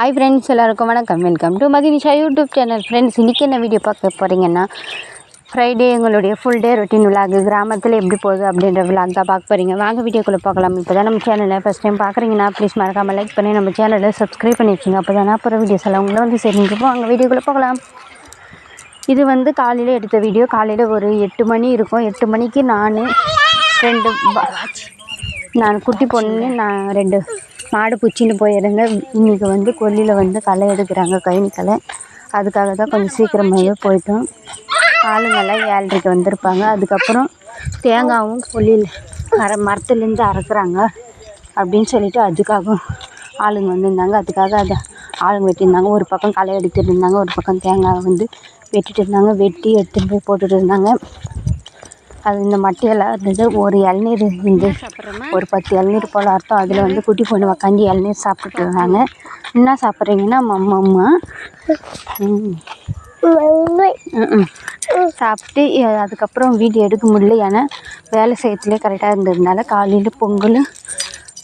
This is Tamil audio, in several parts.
ஹாய் ஃப்ரெண்ட்ஸ் எல்லாருக்கும் வணக்கம். Welcome to Mathinisha YouTube channel friends இன்றைக்கி என்ன வீடியோ பார்க்க போகிறீங்கன்னா ஃப்ரைடே எங்களுடைய ஃபுல் டே ரொட்டீன் விலாக் கிராமத்தில் எப்படி போகுது அப்படின்ற விலாக் தான் பார்க்க போகிறீங்க வாங்க வீடியோக்குள்ளே பார்க்கலாம் இப்போ தான் நம்ம சேனலை ஃபஸ்ட் டைம் பார்க்குறீங்கன்னா ப்ளீஸ் மறக்காமல் லைக் பண்ணி நம்ம சேனலை சப்ஸ்கிரைப் பண்ணி வச்சுங்க. அப்போ தான் அப்புறம் வீடியோஸ் எல்லாம் உங்களை வந்து சேர்ந்துருப்போம் வாங்க வீடியோக்குள்ளே போகலாம். இது வந்து காலையில் எடுத்த வீடியோ காலையில் ஒரு எட்டு மணி இருக்கும். எட்டு மணிக்கு நான் ரெண்டு நான் குட்டி பொண்ணு நான் ரெண்டு மாடு பிடிச்சின்னு போயிருங்க இன்றைக்கி வந்து கொல்லியில் வந்து களை எடுக்கிறாங்க கழனி களை. அதுக்காக தான் கொஞ்சம் சீக்கிரமாகவே போயிட்டோம். ஆளுங்கெல்லாம் ஏழரைக்கு வந்திருப்பாங்க. அதுக்கப்புறம் தேங்காவும் கொல்லியில் அரை மரத்துலேருந்து அறுக்குறாங்க அப்படின்னு சொல்லிட்டு அதுக்காகவும் ஆளுங்க வந்திருந்தாங்க. அதுக்காக அதை ஆளுங்க வெட்டியிருந்தாங்க. ஒரு பக்கம் களை எடுத்துகிட்டு இருந்தாங்க ஒரு பக்கம் தேங்காய் வந்து வெட்டிட்டு இருந்தாங்க. வெட்டி எடுத்துகிட்டு போய் போட்டுட்டு இருந்தாங்க. அது இந்த மட்டையெல்லாம் இருந்தது ஒரு இளநீர் இருந்து ஒரு பத்து இளநீர் போல் அர்த்தம். அதில் வந்து குட்டி பொண்ணு உக்காந்து இளநீர் சாப்பிட்டுட்டு இருந்தாங்க என்ன சாப்பிட்றீங்கன்னா மம்மம்மா ம் ம்ம். சாப்பிட்டு அதுக்கப்புறம் வீடியோ எடுக்க முடியல. ஏன்னா வேலை செய்யறதுலேயே கரெக்டாக இருந்ததுனால காலையில் பொங்கல்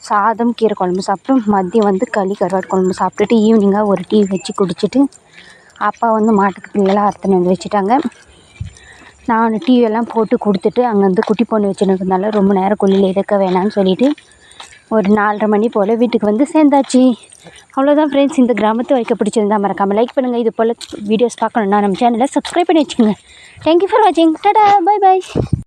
சாதம் கீரை குழம்பு சாப்பிட்டு மதியம் வந்து களி கருவாடு குழம்பு சாப்பிட்டுட்டு ஈவினிங்காக ஒரு டீ வச்சு குடிச்சிட்டு அப்பா வந்து மாட்டுக்கு பிள்ளைலாம் அறுத்துன்னு வந்து வச்சுட்டாங்க. நான் டிவியெல்லாம் போட்டு கொடுத்துட்டு அங்கேருந்து குட்டி பொண்ணு வச்சுருக்கிறதுனால ரொம்ப நேரம் கொல்லியில் இருக்க வேணாம்னு சொல்லிட்டு ஒரு நாலரை மணி போல் வீட்டுக்கு வந்து சேர்ந்தாச்சு. அவ்வளோதான் ஃப்ரெண்ட்ஸ் இந்த கிராமத்து வரைக்கும் பிடிச்சிருந்தா மறக்காமல் லைக் பண்ணுங்கள் இது போல் வீடியோஸ் பார்க்கணுன்னா நம்ம சேனலை சப்ஸ்கிரைப் பண்ணி வச்சுக்கோங்க. தேங்க்யூ ஃபார் வாட்சிங் டடா பை பை